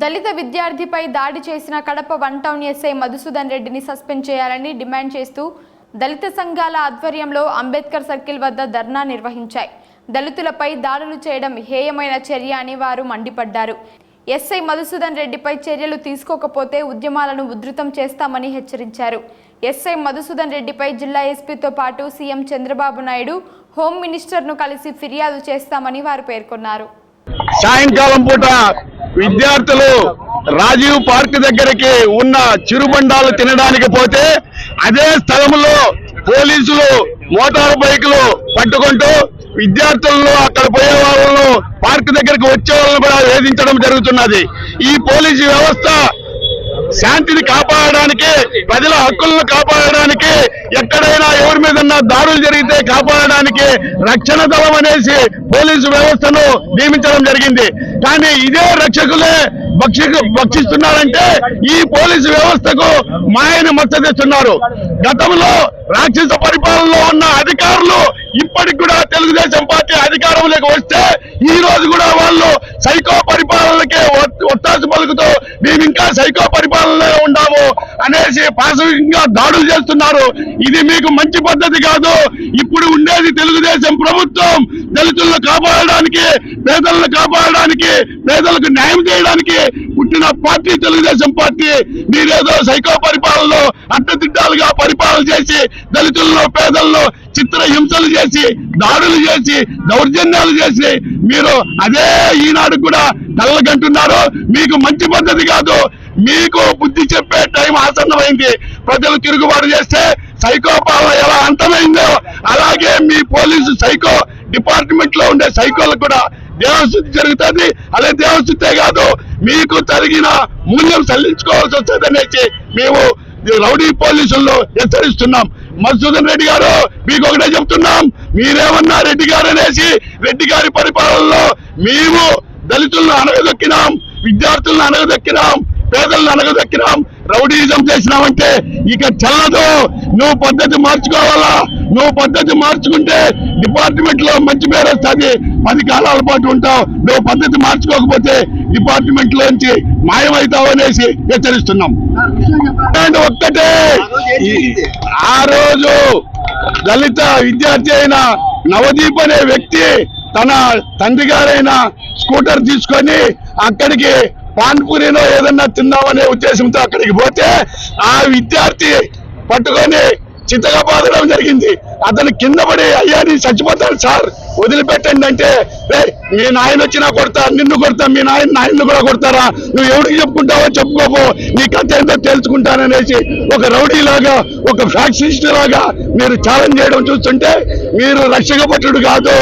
దళిత విద్యార్థిపై దాడి చేసిన Kadapa one town SI Madhusudan రెడ్డిని సస్పెండ్ చేయాలని డిమాండ్ చేస్తూ దళిత సంఘాల ఆధ్వర్యంలో అంబేద్కర్ సర్కిల్ వద్ద ధర్నా నిర్వహించాయి. దళితులపై దాడులు చేయడం హేయమైన చర్య అని వారు మండిపడ్డారు. ఎస్ఐ మధుసూదన్ రెడ్డిపై చర్యలు తీసుకోకపోతే ఉద్యమాలను ఉధృతం చేస్తామని హెచ్చరించారు. ఎస్ఐ మధుసూదన్ రెడ్డిపై జిల్లా ఎస్పీతో పాటు సీఎం చంద్రబాబు నాయుడు హోం మినిస్టర్ను కలిసి ఫిర్యాదు చేస్తామని వారు పేర్కొన్నారు. సాయంకాలం పూట విద్యార్థులు రాజీవ్ పార్క్ దగ్గరికి ఉన్న చిరుబండాలు తినడానికి పోతే అదే స్థలంలో పోలీసులు మోటార్ బైకులు పట్టుకుంటూ విద్యార్థులను అక్కడ పోయే వాళ్ళను పార్క్ దగ్గరికి వచ్చే వాళ్ళని కూడా వేధించడం జరుగుతున్నది. ఈ పోలీసు వ్యవస్థ శాంతిని కాపాడడానికి ప్రజల హక్కులను కాపాడడానికి ఎక్కడైనా ఎవరి మీద దాడులు జరిగితే కాపాడడానికి రక్షణ దళం అనేసి పోలీసు వ్యవస్థను నియమించడం జరిగింది. కానీ ఇదే రక్షకులే భక్షి భక్షిస్తున్నారంటే ఈ పోలీసు వ్యవస్థకు మాయని మచ్చదిస్తున్నారు గతంలో రాక్షస పరిపాలనలో ఉన్న అధికారులు ఇప్పటికి కూడా తెలుగుదేశం పార్టీ అధికారంలోకి వస్తే ఈ రోజు కూడా వాళ్ళు సైకో పరిపాలనకే ఒత్- ఒత్తాసు పలుకుతూ మేము ఇంకా సైకో పరిపాలనలో ఉండాము అనేసి పాశవికంగా దాడులు చేస్తున్నారు. ఇది మీకు మంచి పద్ధతి కాదు. ఇప్పుడు ఉండేది తెలుగుదేశం ప్రభుత్వం. దళితులను కాపాడడానికి పేదలను కాపాడడానికి పేదలకు న్యాయం చేయడానికి పుట్టిన పార్టీ తెలుగుదేశం పార్టీ. మీరేదో సైకో పరిపాలనలో అడ్డదిడ్డాలుగా పరిపాలన చేసి దళితులను పేదలను చిత్ర హింసలు చేసి దాడులు చేసి దౌర్జన్యాలు చేసి మీరు అదే ఈనాడు కూడా తల్లగంటున్నారు మీకు మంచి పద్ధతి కాదు. మీకు బుద్ధి చెప్పే టైం ఆసన్నమైంది. ప్రజలు తిరుగుబాటు చేస్తే సైకో పాలన ఎలా అంతమైందో అలాగే మీ పోలీసు సైకో డిపార్ట్మెంట్లో ఉండే సైకోలకు కూడా దేవశుద్ధి జరుగుతుంది. అదే దేవశుద్ధే కాదు మీకు తరిగిన మూల్యం చెల్లించుకోవాల్సి వస్తుంది అనేసి మేము రౌడీ పోలీసుల్లో హెచ్చరిస్తున్నాం. మధుసూదన్ రెడ్డి గారు మీకు ఒకటే చెప్తున్నాం మీరేమన్నా రెడ్డి గారు అనేసి రెడ్డి గారి పరిపాలనలో మేము దళితులను అనగదొక్కినాం విద్యార్థులను అనగదొక్కినాం పేదలను అనగదొక్కినాం రౌడీజం చేసినామంటే ఇక చల్లదు. నువ్వు పద్ధతి మార్చుకోవాలా? నువ్వు పద్ధతి మార్చుకుంటే డిపార్ట్మెంట్లో మంచి పేరు వస్తుంది. పది కాలాల పాటు ఉంటావు. నువ్వు పద్ధతి మార్చుకోకపోతే డిపార్ట్మెంట్ లోంచి మాయమవుతావు అనేసి హెచ్చరిస్తున్నాం. అండ్ ఒక్కటే ఆ రోజు దళిత విద్యార్థి అయిన నవదీప్ అనే వ్యక్తి తన తండ్రి గారైన స్కూటర్ తీసుకొని అక్కడికి పాన్పూరిలో ఏదన్నా తిందామనే ఉద్దేశంతో అక్కడికి పోతే ఆ విద్యార్థి పట్టుకొని చిత్తగా బాధడం జరిగింది. అతను కింద పడి అయ్యా నీ చచ్చిపోతాను సార్ వదిలిపెట్టండి అంటే "రే, మీ నాయన వచ్చినా కొడతా నిన్ను కొడతా మీ నాయన నాయన్ను కూడా కొడతారా? నువ్వు ఎవరికి చెప్పుకుంటావో చెప్పుకోపో నీ కథ ఏంటో తెలుసుకుంటాననేసి ఒక రౌడీ లాగా ఒక ఫ్యాక్సిస్ట్ లాగా మీరు ఛాలెంజ్ చేయడం చూస్తుంటే మీరు రక్షక భటుడు కాదు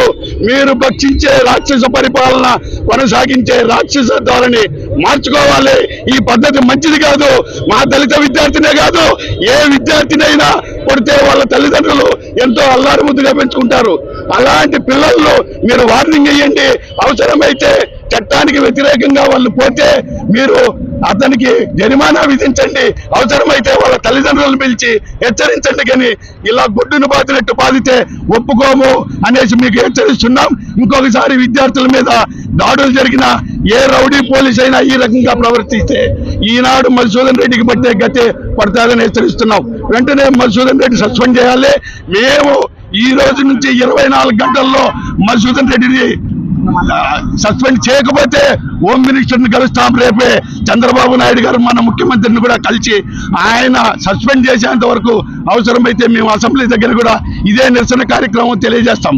మీరు భక్షించే రాక్షస పరిపాలన కొనసాగించే రాక్షస ధోరణి మార్చుకోవాలి. ఈ పద్ధతి మంచిది కాదు మా దళిత విద్యార్థినే కాదు ఏ విద్యార్థినైనా కొడితే వాళ్ళ తల్లిదండ్రులు ఎంతో అల్లారు ముద్దుగా పెంచుకుంటారు. అలాంటి పిల్లల్లో మీరు వార్నింగ్ ఇవ్వండి అవసరమైతే చట్టానికి వ్యతిరేకంగా వాళ్ళు పోతే మీరు అతనికి జరిమానా విధించండి. అవసరమైతే వాళ్ళ తల్లిదండ్రులను పిలిచి హెచ్చరించండి కానీ ఇలా గుడ్డును బాధినట్టు బాధితే ఒప్పుకోము అనేసి మీకు హెచ్చరిస్తున్నాం. ఇంకొకసారి విద్యార్థుల మీద దాడులు జరిగిన ఏ రౌడీ పోలీస్ అయినా ఈ రకంగా ప్రవర్తిస్తే ఈనాడు మధుసూదన్ రెడ్డికి పట్టే గతే పడతారని హెచ్చరిస్తున్నాం. వెంటనే మధుసూదన్ రెడ్డి సస్పెండ్ చేయాలి. మేము ఈ రోజు నుంచి ఇరవై నాలుగు గంటల్లో మధుసూదన్ రెడ్డిని సస్పెండ్ చేయకపోతే హోమ్ మినిస్టర్ని కలుస్తాం రేపే. చంద్రబాబు నాయుడు గారు మన ముఖ్యమంత్రిని కూడా కలిసి ఆయన సస్పెండ్ చేసేంత వరకు అవసరమైతే మేము అసెంబ్లీ దగ్గర కూడా ఇదే నిరసన కార్యక్రమం తెలియజేస్తాం.